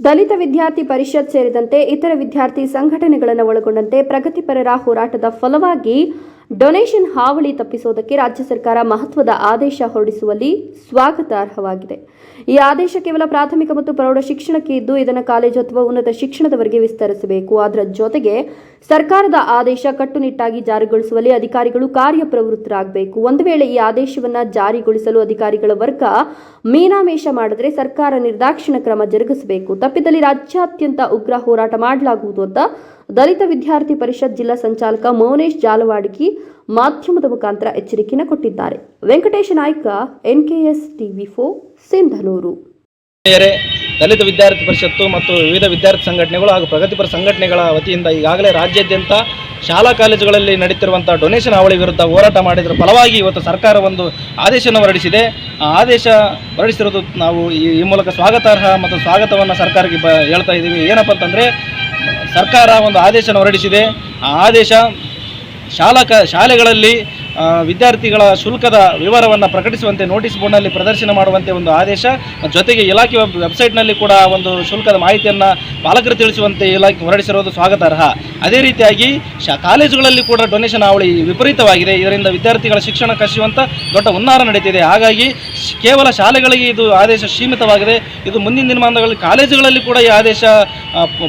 ದಲಿತ ವಿದ್ಯಾರ್ಥಿ ಪರಿಷತ್ ಸೇರಿದಂತೆ ಇತರ ವಿದ್ಯಾರ್ಥಿ ಸಂಘಟನೆಗಳನ್ನು ಒಳಗೊಂಡಂತೆ ಪ್ರಗತಿಪರರ ಹೋರಾಟದ ಫಲವಾಗಿ ಡೊನೇಷನ್ ಹಾವಳಿ ತಪ್ಪಿಸುವುದಕ್ಕೆ ರಾಜ್ಯ ಸರ್ಕಾರ ಮಹತ್ವದ ಆದೇಶ ಹೊರಡಿಸುವಲ್ಲಿ ಸ್ವಾಗತಾರ್ಹವಾಗಿದೆ. ಈ ಆದೇಶ ಕೇವಲ ಪ್ರಾಥಮಿಕ ಮತ್ತು ಪ್ರೌಢ ಶಿಕ್ಷಣಕ್ಕೆ ಇದ್ದು, ಇದನ್ನು ಕಾಲೇಜು ಅಥವಾ ಉನ್ನತ ಶಿಕ್ಷಣದವರೆಗೆ ವಿಸ್ತರಿಸಬೇಕು. ಅದರ ಜೊತೆಗೆ ಸರ್ಕಾರದ ಆದೇಶ ಕಟ್ಟುನಿಟ್ಟಾಗಿ ಜಾರಿಗೊಳಿಸುವಲ್ಲಿ ಅಧಿಕಾರಿಗಳು ಕಾರ್ಯಪ್ರವೃತ್ತರಾಗಬೇಕು. ಒಂದು ವೇಳೆ ಈ ಆದೇಶವನ್ನು ಜಾರಿಗೊಳಿಸಲು ಅಧಿಕಾರಿಗಳ ವರ್ಗ ಮೀನಾಮೇಷ ಮಾಡಿದ್ರೆ ಸರ್ಕಾರ ನಿರ್ದಾಕ್ಷಿಣ್ಯ ಕ್ರಮ ಜರುಗಿಸಬೇಕು. ತಪ್ಪಿದಲ್ಲಿ ರಾಜ್ಯಾದ್ಯಂತ ಉಗ್ರ ಹೋರಾಟ ಮಾಡಲಾಗುವುದು ಅಂತ ದಲಿತ ವಿದ್ಯಾರ್ಥಿ ಪರಿಷತ್ ಜಿಲ್ಲಾ ಸಂಚಾಲಕ ಮೌನೇಶ್ ಜಾಲವಾಡಿಕಿ ಮಾಧ್ಯಮದ ಮುಖಾಂತರ ಎಚ್ಚರಿಕೆಯನ್ನು ಕೊಟ್ಟಿದ್ದಾರೆ. Venkatesha Nayka NKS TV four, Sindhanur. ದಲಿತ ವಿದ್ಯಾರ್ಥಿ ಪರಿಷತ್ತು ಮತ್ತು ವಿವಿಧ ವಿದ್ಯಾರ್ಥಿ ಸಂಘಟನೆಗಳು ಹಾಗೂ ಪ್ರಗತಿಪರ ಸಂಘಟನೆಗಳ ವತಿಯಿಂದ ಈಗಾಗಲೇ ರಾಜ್ಯಾದ್ಯಂತ ಶಾಲಾ ಕಾಲೇಜುಗಳಲ್ಲಿ ನಡೀತಿರುವಂಥ ಡೊನೇಷನ್ ಅವಳಿ ವಿರುದ್ಧ ಹೋರಾಟ ಮಾಡಿದ್ರ ಫಲವಾಗಿ ಇವತ್ತು ಸರ್ಕಾರ ಒಂದು ಆದೇಶವನ್ನು ಹೊರಡಿಸಿದೆ. ಆ ಆದೇಶ ಹೊರಡಿಸಿರೋದು ನಾವು ಈ ಮೂಲಕ ಸ್ವಾಗತಾರ್ಹ ಮತ್ತು ಸ್ವಾಗತವನ್ನು ಸರ್ಕಾರಕ್ಕೆ ಹೇಳ್ತಾ ಇದ್ದೀವಿ. ಏನಪ್ಪ ಅಂತಂದರೆ ಸರ್ಕಾರ ಒಂದು ಆದೇಶವನ್ನು ಹೊರಡಿಸಿದೆ. ಆ ಆದೇಶ ಶಾಲಾ ಕ ಶಾಲೆಗಳಲ್ಲಿ ವಿದ್ಯಾರ್ಥಿಗಳ ಶುಲ್ಕದ ವಿವರವನ್ನು ಪ್ರಕಟಿಸುವಂತೆ ನೋಟಿಸ್ ಬೋರ್ಡ್ನಲ್ಲಿ ಪ್ರದರ್ಶನ ಮಾಡುವಂತೆ ಒಂದು ಆದೇಶ, ಜೊತೆಗೆ ಇಲಾಖೆ ವೆಬ್, ವೆಬ್ಸೈಟ್ನಲ್ಲಿ ಕೂಡ ಒಂದು ಶುಲ್ಕದ ಮಾಹಿತಿಯನ್ನು ಪಾಲಕರು ತಿಳಿಸುವಂತೆ ಇಲಾಖೆ ಹೊರಡಿಸಿರೋದು ಸ್ವಾಗತಾರ್ಹ. ಅದೇ ರೀತಿಯಾಗಿ ಶಾ, ಕಾಲೇಜುಗಳಲ್ಲಿ ಕೂಡ ಡೊನೇಷನ್ ಅವಳಿ ವಿಪರೀತವಾಗಿದೆ. ಇದರಿಂದ ವಿದ್ಯಾರ್ಥಿಗಳ ಶಿಕ್ಷಣ ಕಸಿಯುವಂಥ ದೊಡ್ಡ ಹುನ್ನಾರ ನಡೀತಿದೆ. ಹಾಗಾಗಿ ಕೇವಲ ಶಾಲೆಗಳಿಗೆ ಇದು ಆದೇಶ ಸೀಮಿತವಾಗಿದೆ. ಇದು ಮುಂದಿನ ದಿನಮಾನಗಳಲ್ಲಿ ಕಾಲೇಜುಗಳಲ್ಲಿ ಕೂಡ ಈ ಆದೇಶ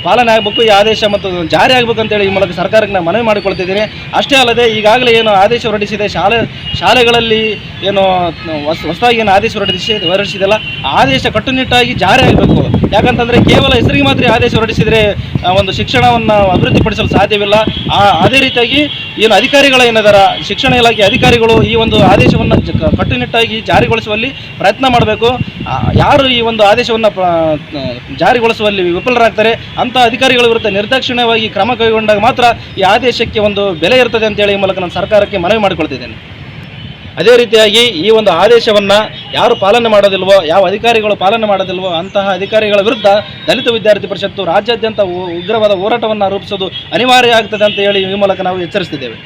ಪಾಲನೆ ಆಗಬೇಕು, ಈ ಆದೇಶ ಮತ್ತು ಜಾರಿ ಆಗಬೇಕು ಅಂತೇಳಿ ಈ ಮೂಲಕ ಸರ್ಕಾರಕ್ಕೆ ನಾನು ಮನವಿ ಮಾಡಿಕೊಳ್ತಿದ್ದೀನಿ. ಅಷ್ಟೇ ಅಲ್ಲದೆ ಈಗಾಗಲೇ ಏನು ಆದೇಶ ಹೊರಡಿಸಿದೆ, ಶಾಲೆ, ಶಾಲೆಗಳಲ್ಲಿ ಏನು, ಹೊಸ, ಹೊಸದಾಗಿ ಏನು ಆದೇಶ ಹೊರಡಿಸಿ, ಹೊರಡಿಸಿದೆಲ್ಲ ಆದೇಶ ಕಟ್ಟುನಿಟ್ಟಾಗಿ ಜಾರಿ ಆಗಬೇಕು. ಯಾಕಂತಂದರೆ ಕೇವಲ ಹೆಸರಿಗೆ ಮಾತ್ರ ಆದೇಶ ಹೊರಡಿಸಿದರೆ ಒಂದು ಶಿಕ್ಷಣವನ್ನು ಅಭಿವೃದ್ಧಿಪಡಿಸಲು ಸಾಧ್ಯವಿಲ್ಲ. ಅದೇ ರೀತಿಯಾಗಿ ಏನು ಅಧಿಕಾರಿಗಳ ಏನಿದಾರ, ಶಿಕ್ಷಣ ಇಲಾಖೆ ಅಧಿಕಾರಿಗಳು ಈ ಒಂದು ಆದೇಶವನ್ನು ಕಟ್ಟುನಿಟ್ಟಾಗಿ ಜಾರಿಗೊಳಿಸುವಲ್ಲಿ ಪ್ರಯತ್ನ ಮಾಡಬೇಕು. ಯಾರು ಈ ಒಂದು ಆದೇಶವನ್ನು ಜಾರಿಗೊಳಿಸುವಲ್ಲಿ ವಿಫಲರಾಗ್ತಾರೆ ಅಂತ ಅಧಿಕಾರಿಗಳ ವಿರುದ್ಧ ನಿರ್ದಾಕ್ಷಿಣ್ಯವಾಗಿ ಕ್ರಮ ಕೈಗೊಂಡಾಗ ಮಾತ್ರ ಈ ಆದೇಶಕ್ಕೆ ಒಂದು ಬೆಲೆ ಇರ್ತದೆ ಅಂತೇಳಿ ಈ ಮೂಲಕ ನಾನು ಸರ್ಕಾರಕ್ಕೆ ಮನವಿ ಮಾಡಿಕೊಳ್ತಿದ್ದೇನೆ. ಅದೇ ರೀತಿಯಾಗಿ ಈ ಒಂದು ಆದೇಶವನ್ನು ಯಾರು ಪಾಲನೆ ಮಾಡೋದಿಲ್ವೋ, ಯಾವ ಅಧಿಕಾರಿಗಳು ಪಾಲನೆ ಮಾಡೋದಿಲ್ವೋ ಅಂತಹ ಅಧಿಕಾರಿಗಳ ವಿರುದ್ಧ ದಲಿತ ವಿದ್ಯಾರ್ಥಿ ಪರಿಷತ್ತು ರಾಜ್ಯಾದ್ಯಂತ ಉಗ್ರವಾದ ಹೋರಾಟವನ್ನು ರೂಪಿಸೋದು ಅನಿವಾರ್ಯ ಆಗ್ತದೆ ಅಂತ ಹೇಳಿ ಈ ಮೂಲಕ ನಾವು ಎಚ್ಚರಿಸ್ತಿದ್ದೇವೆ.